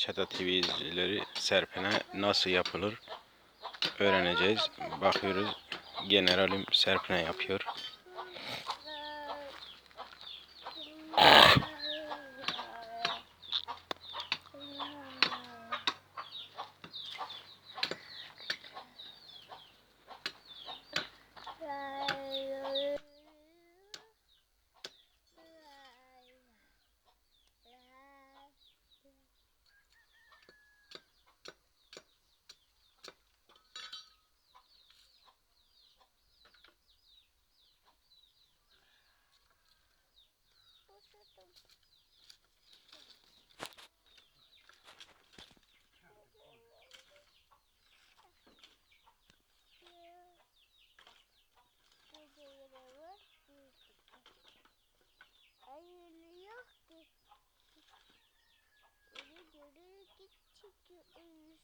Çata TV izleyicileri serpene nasıl yapılır öğreneceğiz. Bakıyoruz generalim serpene yapıyor. Geri geri git çıkıyor elini